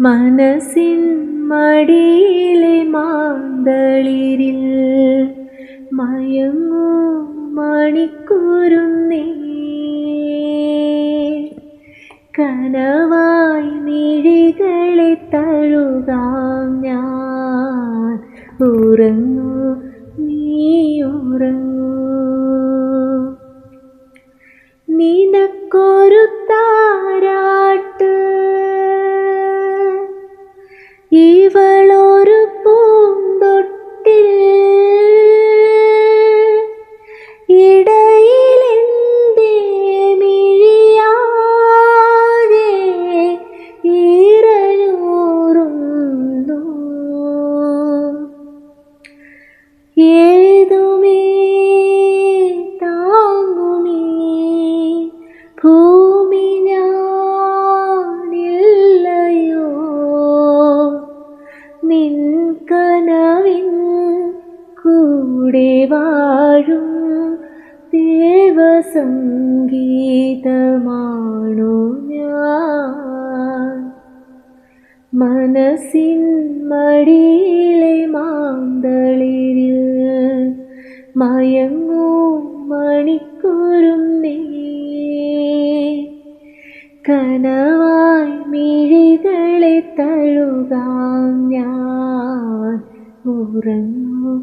മനസ്സിൻ മടിയിലെ മാന്തളിരിൽ മയങ്ങൂ മണിക്കൂരുന്നേ. കനവായി മിഴികളെ തഴുകാം ഞാൻ. ഉറങ്ങൂ നീ ഉറങ്ങൂ നിനക്കൊരു നിൻ കനവിൻ കൂടെ വാഴും ദേവസംഗീതമാണു ഞാൻ. മനസ്സിൻ മടിയിലെ മാന്തളിരിൽ മയങ്ങൂ മണിക്കൂരുന്നേ കനവായി മിഴികളെ തഴുകാം ഞാൻ ഉറങ്ങൂ